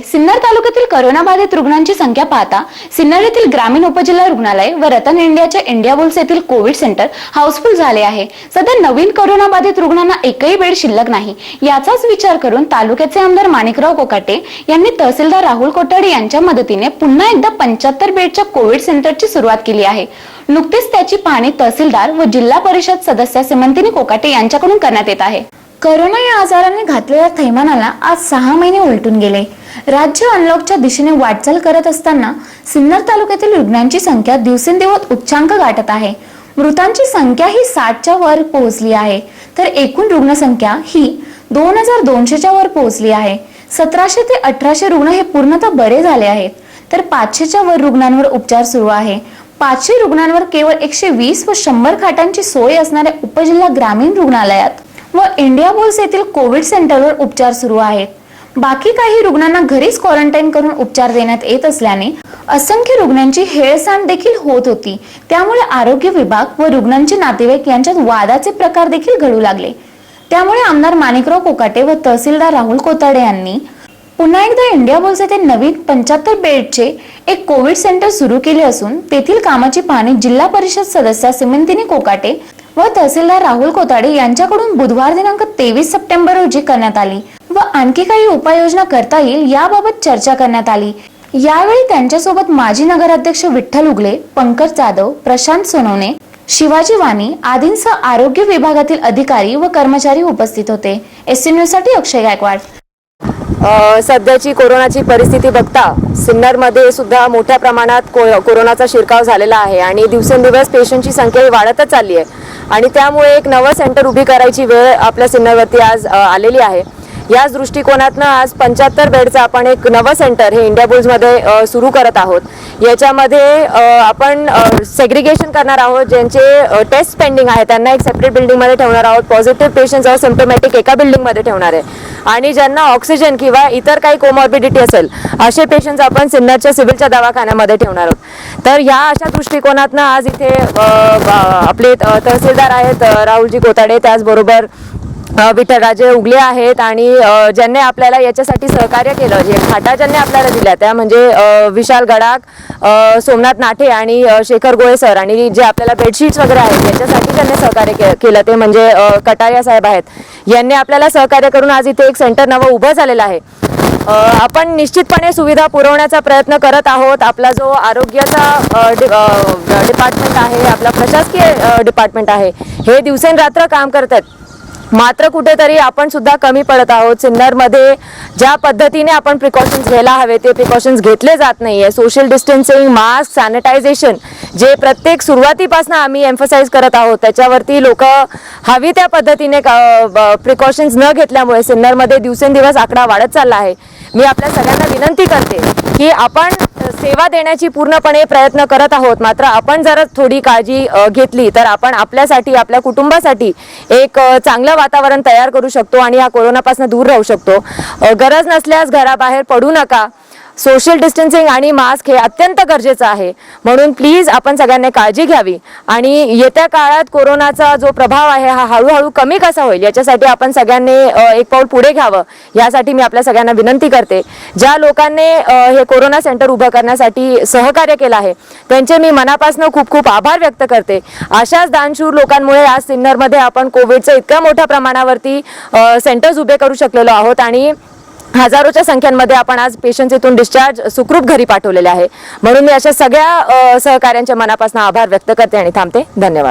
Sinnar तालुक्यातील करोनाबाधित रुग्णांची संख्या पाहता सिन्नर येथील ग्रामीण उपजिल्हा रुग्णालय व रतन इंडियाच्या इंडिया बुल्स येथील कोविड सेंटर हाऊसफुल झाले आहे. सध्या नवीन करोनाबाधित रुग्णांना एकही बेड शिल्लक नाही. याचाच विचार करून तालुक्याचे आमदार माणिकराव कोकाटे यांनी तहसीलदार राहुल कोटाडे यांच्या मदतीने पुन्हा एकदा पंच्याहत्तर बेडच्या कोविड सेंटरची सुरुवात केली आहे. नुकतीच त्याची पाहणी तहसीलदार व जिल्हा परिषद सदस्य सिमंतिनी कोकाटे यांच्याकडून करण्यात येत आहे. करोना या आजाराने घातलेल्या थैमानाला आज सहा महिने उलटून गेले. राज्य अनलॉकच्या दिशेने वाटचाल करत असताना सिन्नर तालुक्यातील रुग्णांची संख्या दिवसेंदिवस उच्चांक गाठत आहे. मृतांची संख्या ही साठच्या वर पोहोचली आहे. तर एकूण रुग्णसंख्या ही दोन हजार दोनशेच्या वर पोहोचली आहे. सतराशे ते अठराशे रुग्ण हे पूर्णतः बरे झाले आहेत. तर पाचशेच्या वर रुग्णांवर उपचार सुरू आहे. पाचशे रुग्णांवर केवळ एकशे वीस व शंभर खाटांची सोय असणाऱ्या उपजिल्हा ग्रामीण रुग्णालयात व इंडिया बुल्स येथील कोविड सेंटरवर उपचार सुरू आहेत. बाकी काही रुग्णांना घरीच क्वारंटाईन करून उपचार देण्यात येत असल्याने असंख्य रुग्णांची हेळसांड देखील होत होती. त्यामुळे आरोग्य विभाग व रुग्णांचे नातेवाईक यांच्यात वादाचे प्रकार देखील घडू लागले. त्यामुळे आमदार माणिकराव कोकाटे व तहसीलदार राहुल कोताडे यांनी पुन्हा एकदा इंडिया बुल्स येथे नवीन पंच्याहत्तर बेडचे एक कोविड सेंटर सुरू केले असून तेथील कामाची पाहणी जिल्हा परिषद सदस्य सिमंतिनी कोकाटे व तहसीलदार राहुल कोताडे यांच्याकडून बुधवार दिनांक तेवीस सप्टेंबर रोजी करण्यात आली. आणखी काही उपाययोजना करता येईल याबाबत चर्चा करण्यात आली. यावेळी त्यांच्यासोबत माजी नगराध्यक्ष विठ्ठल उगले पंकज जाधव प्रशांत सोनवणे शिवाजी वाणी आदींसह आरोग्य विभागातील अधिकारी व कर्मचारी उपस्थित होते. एस न्यूजसाठी अक्षय गायकवाड. सध्याची कोरोनाची परिस्थिती बघता सिन्नरमध्ये सुद्धा मोठ्या प्रमाणात को कोरोनाचा शिरकाव झालेला आहे आणि दिवसेंदिवस पेशंटची संख्या ही वाढतच चालली आहे. आणि त्यामुळे एक नवं सेंटर उभी करायची वेळ आपल्या सिन्नरवरती आज आलेली आहे. याच दृष्टिकोनातनं आज पंच्याहत्तर बेडचं आपण एक नवं सेंटर हे इंडिया बुल्समध्ये सुरू करत आहोत. याच्यामध्ये आपण सेग्रिगेशन करणार आहोत. ज्यांचे टेस्ट पेंडिंग आहे त्यांना एक सेपरेट बिल्डिंगमध्ये ठेवणार आहोत. पॉझिटिव्ह पेशंट्स सिम्टोमॅटिक एका बिल्डिंगमध्ये ठेवणार आहे. आणि ज्यांना ऑक्सिजन किंवा इतर काही कोमॉर्बिडिटी असेल असे पेशंट्स आपण सिन्नरच्या सिव्हिलच्या दवाखान्यामध्ये ठेवणार आहोत. तर ह्या अशा दृष्टिकोनातनं आज इथे आपले तहसीलदार आहेत राहुलजी कोताडे. त्याचबरोबर विठ्ठल विठ्ठलराजे उगले आहेत आणि ज्यांनी आपल्याला याच्यासाठी सहकार्य केलं जे फाटा ज्यांनी आपल्याला दिल्या त्या म्हणजे विशाल गडाख सोमनाथ नाठे आणि शेखर गोळे सर आणि जे आपल्याला बेडशीट्स वगैरे आहेत याच्यासाठी त्यांनी सहकार्य के- केलं ते म्हणजे कटारिया साहेब आहेत. यांनी आपल्याला सहकार्य करून आज इथे एक सेंटर नवं उभं झालेलं आहे. आपण निश्चितपणे सुविधा पुरवण्याचा प्रयत्न करत आहोत. आपला जो आरोग्याचा डिपार्टमेंट आहे आपला प्रशासकीय डिपार्टमेंट आहे हे दिवसेंरात्र काम करत आहेत मात्र कुठेतरी आपण सुद्धा कमी पडत आहोत. सिन्नरमध्ये ज्या पद्धतीने आपण प्रिकॉशन्स घ्यायला हवे ते प्रिकॉशन्स घेतले जात नाही आहे सोशल डिस्टन्सिंग मास्क सॅनिटायझेशन जे प्रत्येक सुरुवातीपासून आम्ही एम्फसाईज करत आहोत त्याच्यावरती लोक हवी त्या पद्धतीने प्रिकॉशन्स न घेतल्यामुळे सिन्नरमध्ये दिवसेंदिवस आकडा वाढत चालला आहे. मी आपल्या सगळ्यांना विनंती करते की आपण सेवा देण्याची पूर्णपणे प्रयत्न करत आहोत. मात्र आपण जर थोडी काळजी घेतली तर आपण आपल्यासाठी आपल्या कुटुंबासाठी एक चांगलं वातावरण तयार करू शकतो आणि या कोरोनापासून दूर राहू शकतो. गरज नसल्यास घराबाहेर पडू नका. सोशल डिस्टन्सिंग आणि मास्क हे अत्यंत गरजेचं आहे. म्हणून प्लीज आपण सगळ्यांनी काळजी घ्यावी. आणि येत्या काळात कोरोनाचा जो प्रभाव आहे हा हळूहळू कमी कसा होईल याच्यासाठी आपण सगळ्यांनी एक पाऊल पुढे घ्यावं. यासाठी मी आपल्या सगळ्यांना विनंती करते. ज्या लोकांनी हे कोरोना सेंटर उभं करण्यासाठी सहकार्य केलं आहे त्यांचे मी मनापासून खूप खूप आभार व्यक्त करते. अशाच दानशूर लोकांमुळे आज सिन्नरमध्ये आपण कोविडचं इतक्या मोठ्या प्रमाणावरती सेंटर्स उभे करू शकलेलो आहोत आणि हजारोच्या संख्यांमध्ये आपण आज पेशंट इथून डिस्चार्ज सुखरूप घरी पाठवलेले आहे. म्हणून मी अशा सगळ्या अ, सहकाऱ्यांच्या मनापासून आभार व्यक्त करते आणि थांबते. धन्यवाद.